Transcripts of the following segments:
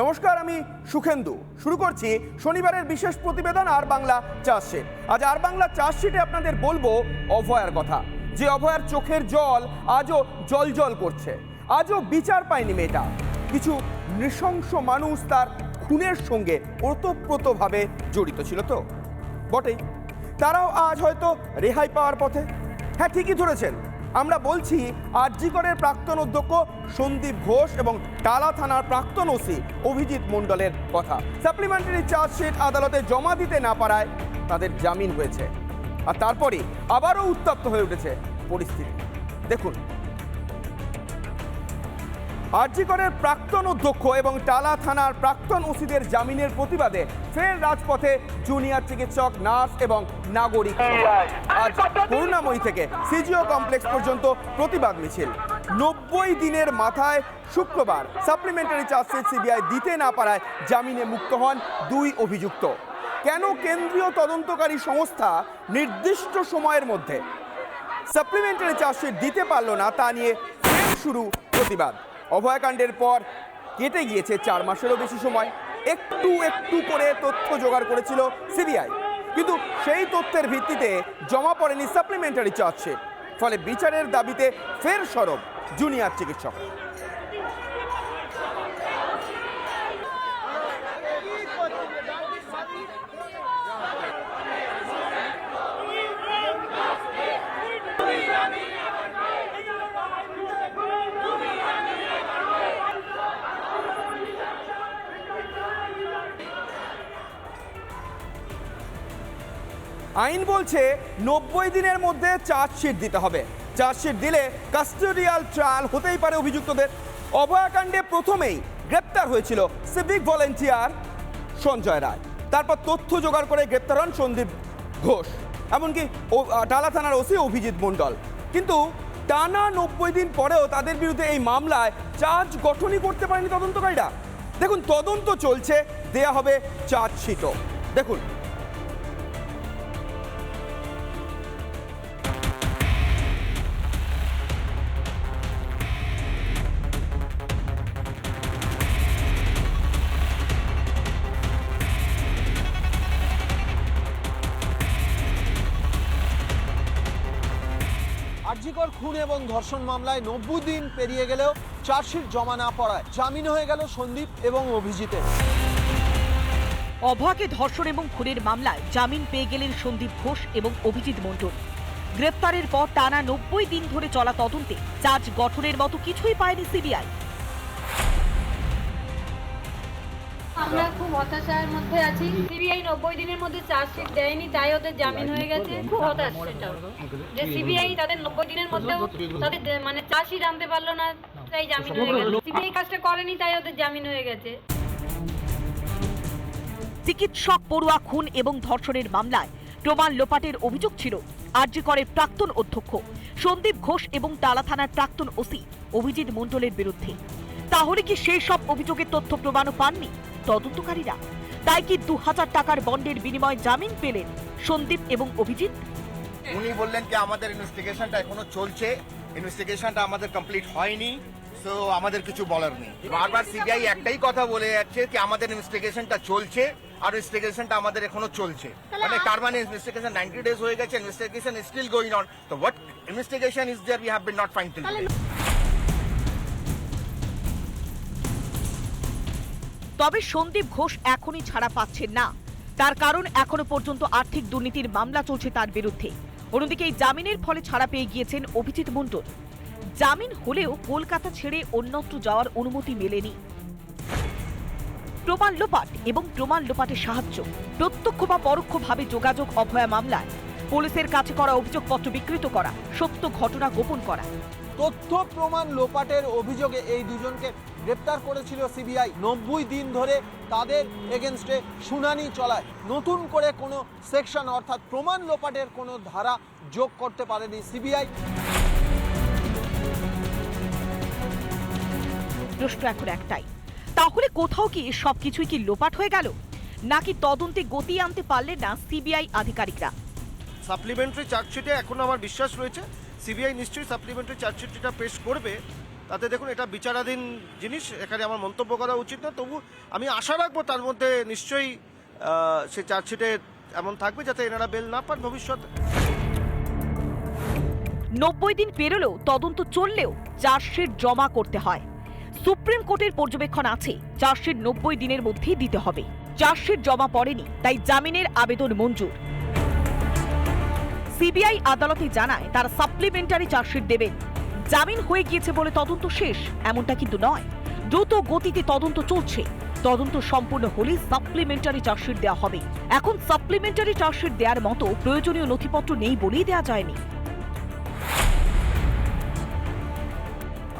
নমস্কার, আমি সুখেন্দু। শুরু করছি শনিবারের বিশেষ প্রতিবেদন আর বাংলা চার্জশিট। আজ আর বাংলা চার্জশিটে আপনাদের বলব অভয়ার কথা। যে অভয়ার চোখের জল আজও জল জল করছে। আজও বিচার পায়নি মেয়েটা। কিছু নৃশংস মানুষ তার খুনের সঙ্গে ওতপ্রোতভাবে জড়িত ছিল তো। বটেই। তারাও আজ হয়তো রেহাই পাওয়ার পথে। হ্যাঁ ঠিকই ধরেছেন। আমরা বলছি আরজিগড়ের প্রাক্তন অধ্যক্ষ সন্দীপ ঘোষ এবং টালা থানার প্রাক্তন ওসি অভিজিৎ মণ্ডলের কথা। সাপ্লিমেন্টারি চার্জশিট আদালতে জমা দিতে না পারায় তাদের জামিন হয়েছে। আর তারপরে আবারও উত্তপ্ত হয়ে উঠেছে পরিস্থিতি। দেখুন আরজিকরের প্রাক্তন অধ্যক্ষ এবং টালা থানার প্রাক্তন ওসিদের জামিনের প্রতিবাদে ফের রাজপথে জুনিয়র চিকিৎসক, নার্স এবং নাগরিক। আজ করুণাময়ী থেকে সিজিও কমপ্লেক্স পর্যন্ত প্রতিবাদ মিছিল। নব্বই দিনের মাথায় শুক্রবার সাপ্লিমেন্টারি চার্জশিট সিবিআই দিতে না পারায় জামিনে মুক্ত হন দুই অভিযুক্ত। কেন কেন্দ্রীয় তদন্তকারী সংস্থা নির্দিষ্ট সময়ের মধ্যে সাপ্লিমেন্টারি চার্জশিট দিতে পারল না তা নিয়ে শুরু প্রতিবাদ। অভয়াকাণ্ডের পর কেটে গিয়েছে চার মাসেরও বেশি সময়। একটু একটু করে তথ্য জোগাড় করেছিল সিবিআই। কিন্তু সেই তথ্যের ভিত্তিতে জমা পড়েনি সাপ্লিমেন্টারি চার্জশিট ফলে বিচারের দাবিতে ফের সরব জুনিয়র চিকিৎসক। আইন বলছে নব্বই দিনের মধ্যে চার্জশিট দিতে হবে। চার্জশিট দিলে কাস্টোডিয়াল ট্রায়াল হতেই পারে অভিযুক্তদের। অভয়াকাণ্ডে প্রথমেই গ্রেপ্তার হয়েছিল সিভিক ভলেন্টিয়ার সঞ্জয় রায়। তারপর তথ্য জোগাড় করে গ্রেপ্তার হন সন্দীপ ঘোষ। এমনকি টালা থানার ওসি অভিজিৎ মণ্ডল। কিন্তু টানা নব্বই দিন পরেও তাদের বিরুদ্ধে এই মামলায় চার্জ গঠনই করতে পারেনি তদন্তকারীরা। দেখুন, তদন্ত চলছে, দেয়া হবে চার্জশিটও। দেখুন ধর্ষণ মামলায় নব্বই দিন পেরিয়ে গেলেও চার্জশিট জমা না পড়ায়। জামিন হয়ে গেল সন্দীপ এবং অভিজিতের। অভয়কে ধর্ষণ এবং খুনের মামলায় জামিন পেয়ে গেলেন সন্দীপ ঘোষ এবং অভিজিৎ মণ্ডল। গ্রেপ্তারের পর টানা নব্বই দিন ধরে চলা তদন্তে চার্জ গঠনের মতো কিছুই পায়নি সিবিআই। আমরা খুব হতাশার মধ্যে আছি। সিবিআই নব্বই দিনের মধ্যে চার্জশিট দেয়নি, তাই ওদের জামিন হয়ে গেছে। খুব যে সিবিআই তাদের নব্বই দিনের মধ্যেও তাদের মানে চার্জশিট আনতে পারল না, তাই জামিন হয়ে সিবিআই কাজটা করেনি, তাই ওদের জামিন হয়ে গেছে। চিকিৎসক পড়ুয়া, খুন এবং ধর্ষণের মামলায় প্রমাণ লোপাটের অভিযোগ ছিল। আরজিকরের প্রাক্তন অধ্যক্ষ, সন্দীপ ঘোষ এবং টালা থানার প্রাক্তন ওসি অভিজিৎ মণ্ডলের বিরুদ্ধে। তাহলে কি সেই সব অভিযোগের তথ্য প্রমাণও পাননি? তদন্তকারীরা? তাই কি দু হাজার টাকার বন্ডের বিনিময়ে জামিন পেলেন সন্দীপ এবং অভিজিৎ? উনি বললেন কি আমাদের ইনভেস্টিগেশনটা এখনও চলছে। ইনভেস্টিগেশনটা আমাদের কমপ্লিট হয়নি সো আমাদের কিছু বলার নেই। বারবার সিবিআই একটাই কথা বলে যাচ্ছে কি আমাদের ইনভেস্টিগেশনটা চলছে আর ইনভেস্টিগেশনটা আমাদের এখনও চলছে। মানে তার মানে ইনভেস্টিগেশন 90 ডেজ হয়ে গেছে investigation is still going on তো what investigation is there we have been not find তবে সন্দীপ ঘোষ এখনই ছাড়া পাচ্ছেন না। তার কারণ এখনও পর্যন্ত আর্থিক দুর্নীতির মামলা চলছে তার বিরুদ্ধে। অন্যদিকে এই জামিনের ফলে ছাড়া পেয়ে গিয়েছেন অভিজিৎ মণ্ডল। জামিন হলেও কলকাতা ছেড়ে অন্যত্র যাওয়ার অনুমতি মেলেনি। প্রমাণ লোপাট এবং প্রমাণ লোপাটের সাহায্য। প্রত্যক্ষ বা পরোক্ষভাবে যোগাযোগ অভয়া মামলায় পুলিশের কাছে করা অভিযোগপত্র বিকৃত করা সত্য ঘটনা গোপন করা। তথ্য প্রমাণ লোপাটের অভিযোগে এই দুজনকে গ্রেপ্তার করেছিল সিবিআই। নব্বই দিন ধরে তাদের এগেনস্টে শুনানি চলায়। নতুন করে কোনো সেকশন অর্থাৎ প্রমাণ লোপাটের কোনো ধারা যোগ করতে পারেনি সিবিআই। প্রশ্ন এখন একটাই তাহলে কোথাও কি সবকিছুই কি লোপাট হয়ে গেল? নাকি তদন্তে গতি আনতে পারলেন না সিবিআই আধিকারিকরা? সাপ্লিমেন্টারি চার্জশিটে এখনও আমার বিশ্বাস রয়েছে। সিবিআই নিশ্চয়ই সাপ্লিমেন্টারি চার্জশিটটা পেশ করবে, তাতে দেখুন এটা বিচারাধীন জিনিস, এখানে আমার মন্তব্য করা উচিত না। তবু আমি আশা রাখব তার মধ্যে নিশ্চয়ই সে চার্জশিটে এমন থাকবে যাতে এনারা বেল না পান ভবিষ্যতে। নব্বই দিন পেরোলেও তদন্ত চললেও চার্জশিট জমা করতে হয়। সুপ্রিম কোর্টের পর্যবেক্ষণ আছে চার্জশিট নব্বই দিনের মধ্যেই দিতে হবে। চার্জশিট জমা পড়েনি, তাই জামিনের আবেদন মঞ্জুর। সিবিআই আদালতে জানায় তারা সাপ্লিমেন্টারি চার্জশিট দেবেন জামিন হয়ে গিয়েছে বলে তদন্ত শেষ, এমনটা কিন্তু নয়। দ্রুত গতিতে তদন্ত চলছে। তদন্ত সম্পূর্ণ হলে সাপ্লিমেন্টারি চার্জশিট দেওয়া হবে। এখন সাপ্লিমেন্টারি চার্জশিট দেওয়ার মতো প্রয়োজনীয় নথিপত্র নেই বলেই দেওয়া যায়নি।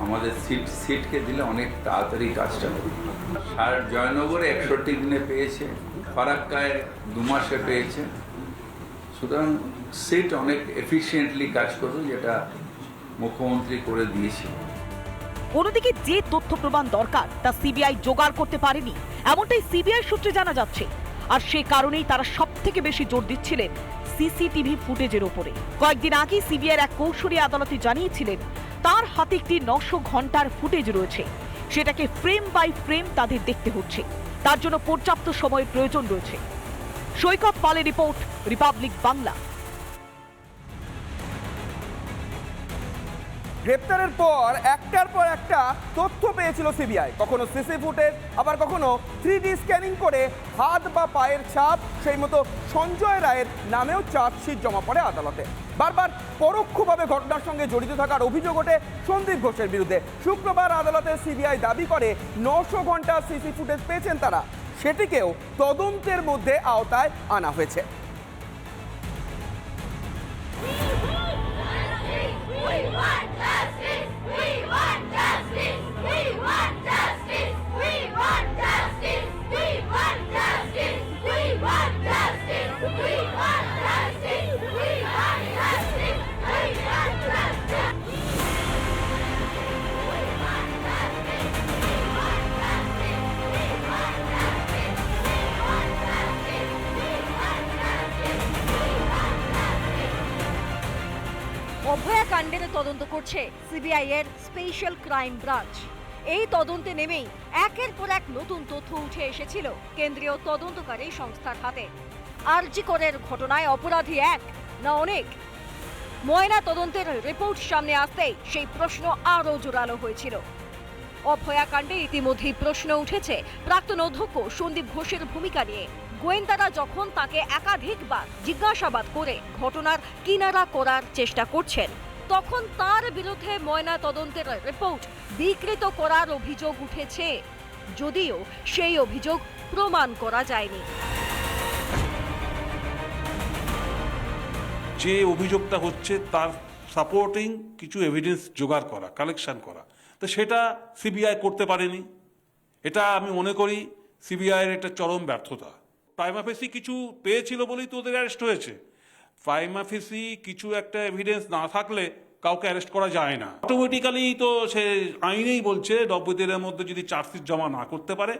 আমাদের সিট সিটকে দিলে অনেক তাড়াতাড়ি কাজটা হবে। সার জয়নগরে একষট্টি দিনে পেয়েছে, ফারাক্কায় দু মাসে পেয়েছে। সুতরাং সিট অনেক এফিসিয়েন্টলি কাজ করবে, যেটা মুখ্যমন্ত্রী করে দিয়েছে অন্যদিকে যে তথ্য প্রমাণ দরকার, তা সিবিআই জোগাড় করতে পারেনি। এমনটাই সিবিআই সূত্রে জানা যাচ্ছে। আর সে কারণেই তারা সব থেকে বেশি জোর দিচ্ছিলেন সিসিটিভি ফুটেজের ওপরে। কয়েকদিন আগে সিবিআইয়ের এক কৌশলী আদালতে জানিয়েছিলেন, তার হাতে একটি নশো ঘণ্টার ফুটেজ রয়েছে। সেটাকে ফ্রেম বাই ফ্রেম তাদের দেখতে হচ্ছে। তার জন্য পর্যাপ্ত সময়ের প্রয়োজন রয়েছে। সৈকত পালের রিপোর্ট রিপাবলিক বাংলা গ্রেপ্তারের পর একটার পর একটা তথ্য পেয়েছিল সিবিআই। কখনো সিসি ফুটেজ, আবার কখনো থ্রি স্ক্যানিং করে হাত বা পায়ের ছাপ, সেই মতো সঞ্জয় রায়ের নামেও চার্জশিট জমা পড়ে আদালতে। বারবার পরোক্ষভাবে ঘটনার সঙ্গে জড়িত থাকার অভিযোগ ওঠে সন্দীপ ঘোষের বিরুদ্ধে। শুক্রবার আদালতে সিবিআই দাবি করে, নশো ঘণ্টা সিসি ফুটেজ পেয়েছেন তারা। সেটিকেও তদন্তের মধ্যে আওতায় আনা হয়েছে We want justice! অভয়াকাণ্ডের তদন্ত করছে সিবিআই এর স্পেশাল ক্রাইম ব্রাঞ্চ। এই তদন্তে নেমেই একের পর এক নতুন তথ্য উঠে এসেছিল কেন্দ্রীয় তদন্তকারী সংস্থার হাতে। আরজি করের ঘটনায় অপরাধী এক না অনেক? ময়না তদন্তের রিপোর্ট সামনে আসতেই সেই প্রশ্ন আরও জোরালো হয়েছিল। অভয়াকাণ্ডে ইতিমধ্যেই প্রশ্ন উঠেছে প্রাক্তন অধ্যক্ষ সন্দীপ ঘোষের ভূমিকা নিয়ে। গোয়েন্দারা যখন তাকে একাধিকবার জিজ্ঞাসাবাদ করে ঘটনার কিনারা করার চেষ্টা করছেন, তখন তার বিরুদ্ধে ময়না তদন্তের রিপোর্ট বিকৃত করার অভিযোগ উঠেছে। যদিও সেই অভিযোগ প্রমাণ করা যায়নি। যে অভিযোগটা হচ্ছে তার সাপোর্টিং কিছু এভিডেন্স জোগাড় করা কালেকশন করা। তো সেটা সিবিআই করতে পারেনি। এটা আমি মনে করি সিবিআইয়ের একটা চরম ব্যর্থতা। প্রাইমাফেসি কিছু পেয়েছিল বলেই তো ওদের অ্যারেস্ট হয়েছে। প্রাইমাফেসি কিছু একটা এভিডেন্স না থাকলে কাউকে অ্যারেস্ট করা যায় না। অটোমেটিক্যালি তো সে আইনেই বলছে নব্বই দিনের মধ্যে যদি চার্জশিট জমা না করতে পারে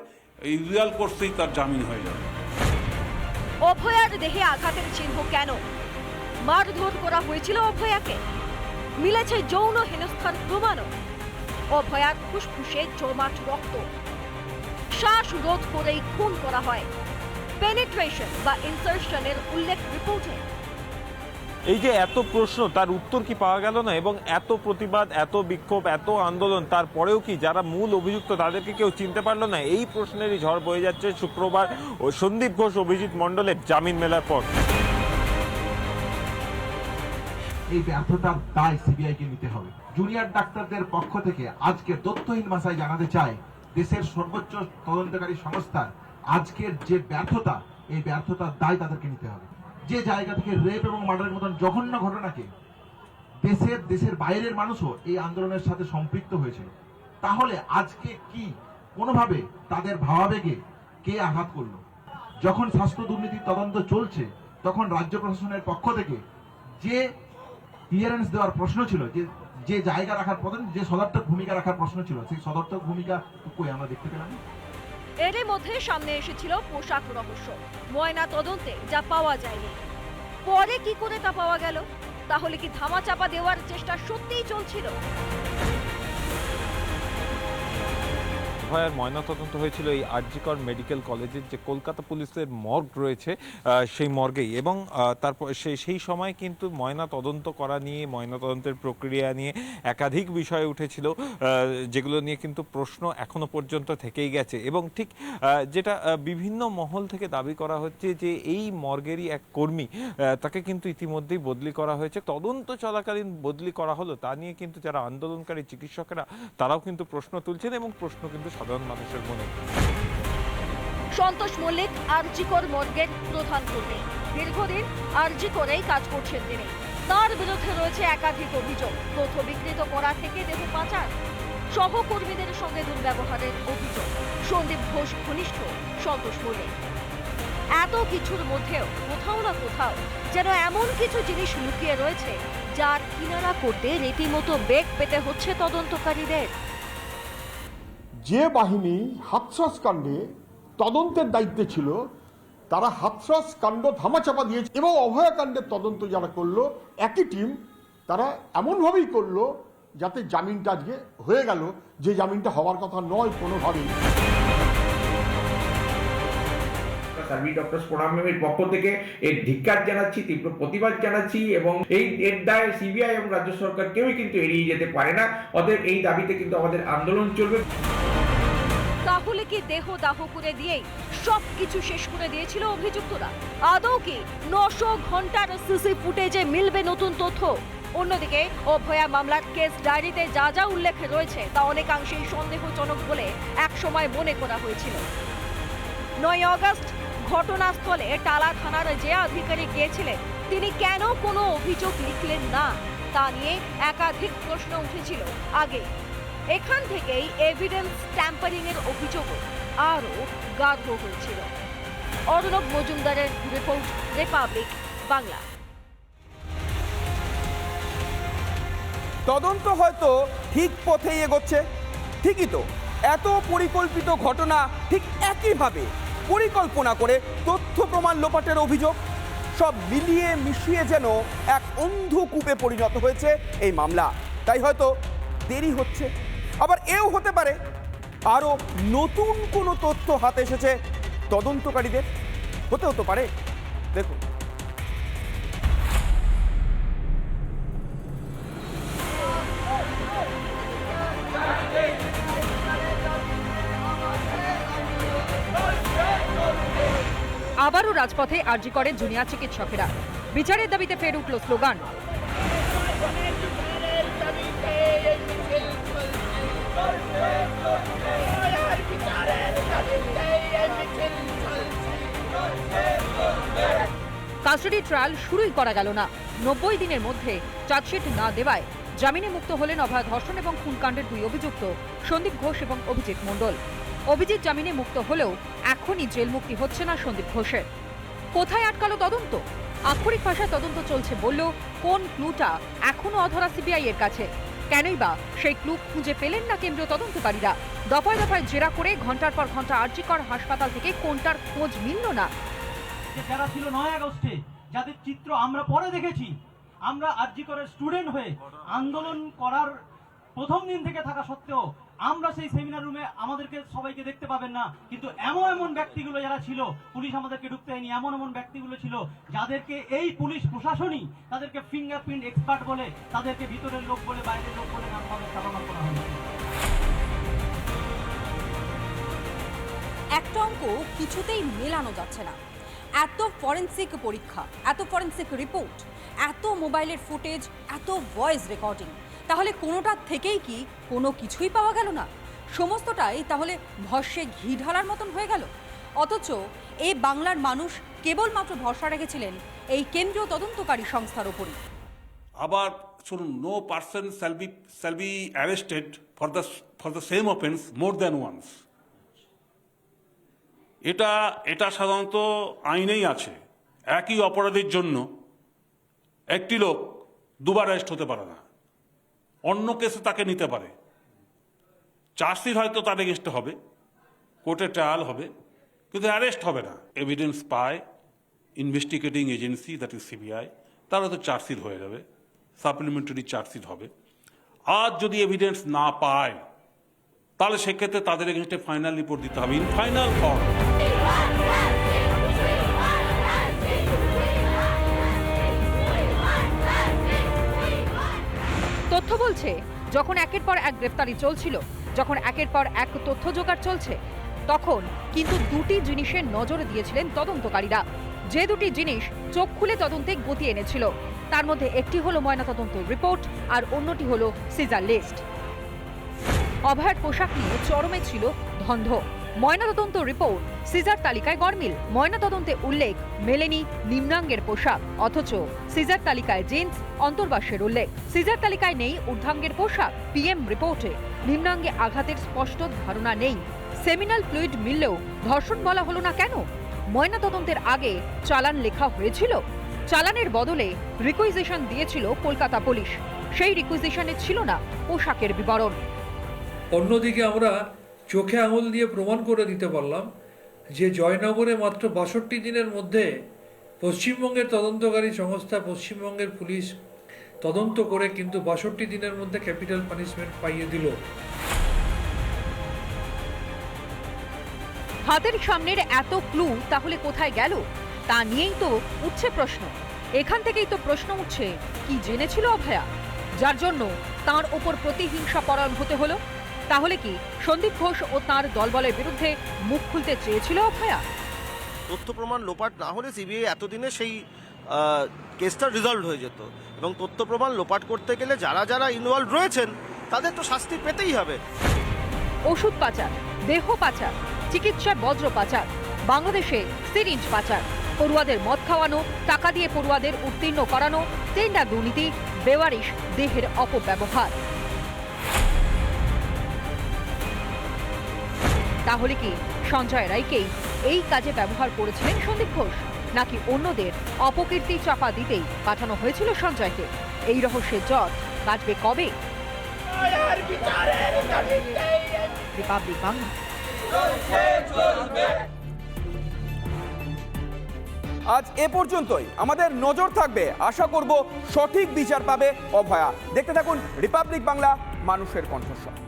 রিয়াল কোর্সেই তার জামিন হয়ে যাবে। অভয়ার দেহে আঘাতের চিহ্ন কেন? মারধর করা হয়েছিল অভয়াকে? মিলেছে যৌন হেনস্থার প্রমাণও। অভয়ার ফুসফুসে জমাট রক্ত। শ্বাস রোধ করেই খুন করা হয়। পেনিট্রেশন বা ইনসার্শনের উল্লেখ রিপোর্টে এই যে এত প্রশ্ন তার উত্তর কি পাওয়া গেল না? এবং এত প্রতিবাদ এত বিক্ষোভ এত আন্দোলন তারপরেও কি যারা মূল অভিযুক্ত তাদেরকে কেউ চিনতে পারল না? এই প্রশ্নেরই ঝড় বয়ে যাচ্ছে শুক্রবার ও সন্দীপ ঘোষ অভিজিৎ মণ্ডলের জামিন মেলার পর। এই ব্যর্থতার দায় সিবিআই কে নিতে হবে। জুনিয়র ডাক্তারদের পক্ষ থেকে আজকে তথ্যহীন ভাষায় জানাতে চায় দেশের সর্বোচ্চ তদন্তকারী সংস্থার আজকের যে ব্যর্থতা, এই ব্যর্থতার দায় তাদেরকে নিতে হবে। যে জায়গা থেকে রেপ এবং মার্ডারের মতন জঘন্য ঘটনাকে দেশের দেশের বাইরের মানুষও এই আন্দোলনের সাথে সম্পৃক্ত হয়েছিল তাহলে আজকে কি কোনোভাবে তাদের ভাবাবেগে কে আঘাত করল? যখন স্বাস্থ্য দুর্নীতির তদন্ত চলছে, তখন রাজ্য প্রশাসনের পক্ষ থেকে যে ক্লিয়ারেন্স দেওয়ার প্রশ্ন ছিল, যে যে জায়গা রাখার প্রধান যে সদর্থক ভূমিকা রাখার প্রশ্ন ছিল, সেই সদর্থক ভূমিকা কই আমরা দেখতে পেলাম। এরই মধ্যে সামনে এসেছিল পোশাক রহস্য। ময়না তদন্তে যা পাওয়া যায়নি। পরে কি করে তা পাওয়া গেল? তাহলে কি ধামাচাপা দেওয়ার চেষ্টা সত্যিই চলছিল? অভয়ার ময়নাতদন্ত হয়েছিল এই আরজিকর মেডিকেল কলেজের যে কলকাতা পুলিশের মর্গ রয়েছে সেই মর্গেই। এবং তারপর সেই সেই সময় কিন্তু ময়না তদন্ত করা নিয়ে, ময়না তদন্তের প্রক্রিয়া নিয়ে একাধিক বিষয় উঠেছিল যেগুলো নিয়ে কিন্তু প্রশ্ন এখনও পর্যন্ত থেকেই গেছে। এবং ঠিক যেটা বিভিন্ন মহল থেকে দাবি করা হচ্ছে যে এই মর্গেরই এক কর্মী তাকে কিন্তু ইতিমধ্যেই বদলি করা হয়েছে। তদন্ত চলাকালীন বদলি করা হলো, তা নিয়ে কিন্তু যারা আন্দোলনকারী চিকিৎসকেরা, তারাও কিন্তু প্রশ্ন তুলছেন এবং প্রশ্ন কিন্তু সাধারণ মানুষের মনে। সন্তোষ মল্লিক, আরজিকর মর্গের প্রধান কর্মী। দীর্ঘদিন আরজি করেই কাজ করছেন তিনি। তার বিরুদ্ধে রয়েছে একাধিক অভিযোগ। তথ্য বিকৃত করা থেকে দেহ পাচার। সহকর্মীদের সঙ্গে দুর্ব্যবহারের অভিযোগ। সন্দীপ ঘোষ ঘনিষ্ঠ, সন্তোষ মল্লিক। এত কিছুর মধ্যেও কোথাও না কোথাও যেন এমন কিছু জিনিস লুকিয়ে রয়েছে, যার কিনারা করতে রীতিমতো বেগ পেতে হচ্ছে তদন্তকারীদের। যে বাহিনী হাতসাস কাণ্ডে তদন্তের দায়িত্বে ছিল, তারা হাতসাস কাণ্ড ধামাচাপা দিয়েছে এবং অভয়াকাণ্ডের তদন্ত যারা করল, একই টিম তারা এমনভাবেই করল যাতে জামিনটা আজকে হয়ে গেল। যে জামিনটা হওয়ার কথা নয় কোনোভাবেই। সার্ভিস ডক্টর ফোরামের পক্ষ থেকে এর ধিক্কার জানাচ্ছি, তীব্র প্রতিবাদ জানাচ্ছি এবং এই এর দায় সিবিআই এবং রাজ্য সরকার কেউই কিন্তু এড়িয়ে যেতে পারে না। অতএব এই দাবিতে কিন্তু আমাদের আন্দোলন চলবে। তাহলে কি দেহ দাহ করে দিয়েই সব কিছু শেষ করে দিয়েছিল অভিযুক্তরা? আদৌ কি নশো ঘণ্টার সিসি ফুটেজে মিলবে নতুন তথ্য? অন্যদিকে অভয়া মামলার কেস ডায়েরিতে যা যা উল্লেখ রয়েছে তা অনেকাংশেই সন্দেহজনক বলে একসময় মনে করা হয়েছিল। নয় আগস্ট ঘটনাস্থলে টালা থানার যে আধিকারিক গিয়েছিলেন, তিনি কেন কোনো অভিযোগ লিখলেন না? তা নিয়ে একাধিক প্রশ্ন উঠেছিল। আগে এখান থেকেই এভিডেন্স ট্যাম্পারিং এর অভিযোগও আরও গাঢ় হয়েছিল। অর্ণব মজুমদারের রিপোর্ট রিপাবলিক বাংলা তদন্ত হয়তো ঠিক পথেই এগোচ্ছে। ঠিকই তো, এত পরিকল্পিত ঘটনা ঠিক একইভাবে পরিকল্পনা করে তথ্য প্রমাণ লোপাটের অভিযোগ, সব মিলিয়ে মিশিয়ে যেন এক অন্ধকূপে পরিণত হয়েছে এই মামলা। তাই হয়তো দেরি হচ্ছে। আবার এও হতে পারে। আরও নতুন কোনো তথ্য হাতে এসেছে তদন্তকারীদের। হতে হতে পারে। দেখুন। আবারও রাজপথে আর্জি করে জুনিয়র চিকিৎসকেরা। বিচারের দাবিতে ফের উঠল স্লোগান। কাস্টাডি ট্রায়াল শুরুই করা গেল না। নব্বই দিনের মধ্যে চার্জশিট না দেওয়ায় জামিনে মুক্ত হলেন অভয় ধর্ষণ এবং খুনকাণ্ডের দুই অভিযুক্ত সন্দীপ ঘোষ এবং অভিজিৎ মণ্ডল। অভিজিৎ জামিনে মুক্ত হলেও এখনই জেল মুক্তি হচ্ছে না সন্দীপ ঘোষের। কোথায় আটকালো তদন্ত? আক্ষরিক ভাষায় তদন্ত চলছে বললেও কোন ক্লুটা এখনও অধরা সিবিআই এর কাছে? কেনই বা সেই ক্লু খুঁজে পেলেন না কেন্দ্রীয় তদন্তকারীরা? দফায় দফায় জেরা করে ঘণ্টার পর ঘণ্টা আর্জিকর হাসপাতাল থেকে কোনটার খোঁজ মিলল না? যারা ছিল নয় আগস্টে, যাদের চিত্র আমরা পরে দেখেছি, আমরা আরজিকরের স্টুডেন্ট হয়ে আন্দোলন করার প্রথম দিন থেকে থাকা সত্ত্বেও আমরা সেই সেমিনার রুমে আমাদেরকে সবাইকে দেখতে পাবেন না। কিন্তু এমন এমন ব্যক্তিগুলো যারা ছিল, পুলিশ আমাদেরকে ঢুকতে হয়নি এমন এমন ব্যক্তিগুলো ছিল যাদেরকে এই পুলিশ প্রশাসনই তাদেরকে ফিঙ্গারপ্রিন্ট এক্সপার্ট বলে, তাদেরকে ভিতরের লোক বলে, বাইরের লোক বলে চালনা করা একটা অঙ্ক কিছুতেই মেলানো যাচ্ছে না। এত ফরেন্সিক পরীক্ষা, এত ফরেন্সিক রিপোর্ট এত মোবাইলের ফুটেজ এত ভয়েস রেকর্ডিং তাহলে কোনোটার থেকেই কি কোনো কিছুই পাওয়া গেল না? সমস্তটাই তাহলে ভস্যে ঘি ঢালার মতন হয়ে গেল? অথচ এই বাংলার মানুষ কেবলমাত্র ভরসা রেখেছিলেন এই কেন্দ্রীয় তদন্তকারী সংস্থার ওপরই। আবার শুনুন no person shall be be arrested for the for the same offence more than once এটা এটা সাধারণত আইনেই আছে। একই অপরাধের জন্য একটি লোক দুবার অ্যারেস্ট হতে পারে না। অন্য কেসে তাকে নিতে পারে। চার্জশিট হয়তো তার এগেনস্টে হবে, কোর্টে ট্রায়াল হবে, কিন্তু অ্যারেস্ট হবে না। এভিডেন্স পায় investigating agency that is CBI তার হয়তো চার্জশিট হয়ে যাবে সাপ্লিমেন্টারি চার্জশিট হবে। আর যদি এভিডেন্স না পায়, তাহলে সেক্ষেত্রে তাদের এগেনস্টে ফাইনাল রিপোর্ট দিতে হবে। ইন ফাইনাল ফর্ম বলছে, যখন একের পর এক গ্রেপ্তারি চলছিল, যখন একের পর এক তথ্য জোগাড় চলছে, তখন কিন্তু দুটি জিনিসের নজর দিয়েছিলেন তদন্তকারীরা। যে দুটি জিনিস চোখ খুলে তদন্তে গতি এনেছিল। তার মধ্যে একটি হলো ময়নাতদন্ত রিপোর্ট, আর অন্যটি হলো সিজার লিস্ট। অভয়ের পোশাক নিয়ে চরমে ছিল ধন্ধ ময়নাতদন্ত রিপোর্ট, সিজার তালিকায় গরমিল ময়নাতদন্তে উল্লেখ, মেলেনি, নিম্নাঙ্গের পোশাক, অথচ সিজার তালিকায় জিন্স, অন্তর্বাসের উল্লেখ। সিজার তালিকায় নেই ঊর্ধ্বাঙ্গের পোশাক, পিএম রিপোর্টে। নিম্নাঙ্গে আঘাতের স্পষ্ট ধারণা নেই। সেমিনাল ফ্লুইড মিললেও ধর্ষণ বলা হলো না কেন? ময়নাতদন্তের আগে চালান লেখা হয়েছিল? চালানের বদলে রিকুইজিশন দিয়েছিল কলকাতা পুলিশ। সেই রিকুইজিশনে ছিল না পোশাকের বিবরণ। অন্যদিকে আমরা চোখে আঙুল দিয়ে প্রমাণ করে দিতে পারলাম যে জয়নগরে মাত্র বাষট্টি দিনের মধ্যে পশ্চিমবঙ্গের তদন্তকারী সংস্থা পশ্চিমবঙ্গের পুলিশ তদন্ত করে কিন্তু বাষট্টি দিনের মধ্যে ক্যাপিটাল পানিশমেন্ট পাইয়ে দিল। হাতের সামনের এত ক্লু তাহলে কোথায় গেল? তা নিয়েই তো উঠছে প্রশ্ন। এখান থেকেই তো প্রশ্ন উঠছে, কি জেনেছিল অভয়া? যার জন্য তার ওপর প্রতিহিংসা পরায়ণ হতে হলো? তাহলে কি সন্দীপ ঘোষ ও তার দলবলের বিরুদ্ধে মুখ খুলতে চেয়েছিল অভয়া তথ্য প্রমাণ লোপাট না হলে সিবিআই এতদিনে সেই কেসটা রিজলভ হয়ে যেত। এবং তথ্য প্রমাণ লোপাট করতে গেলে যারা যারা ইনভলভ রয়েছেন তাদের তো শাস্তি পেতেই হবে। ওষুধ পাচার দেহ পাচার চিকিৎসার বজ্র পাচার বাংলাদেশে সিরিঞ্জ পাচার পড়ুয়াদের মদ খাওয়ানো টাকা দিয়ে পড়ুয়াদের উত্তীর্ণ করানো টেন্ডার দুর্নীতি বেওয়ারিশ দেহের অপব্যবহার। তাহলে কি সঞ্জয় রায়কেই এই কাজে ব্যবহার করেছিলেন সন্দীপ ঘোষ? নাকি অন্যদের অপকীর্তি চাপা দিতেই পাঠানো হয়েছিল সঞ্জয়কে? এই রহস্যের জট বাজবে কবে? রিপাবলিক বাংলা। আজ এ পর্যন্তই। আমাদের নজর থাকবে। আশা করব সঠিক বিচার পাবে অভয়া। দেখতে থাকুন রিপাবলিক বাংলা, মানুষের কণ্ঠস্বর।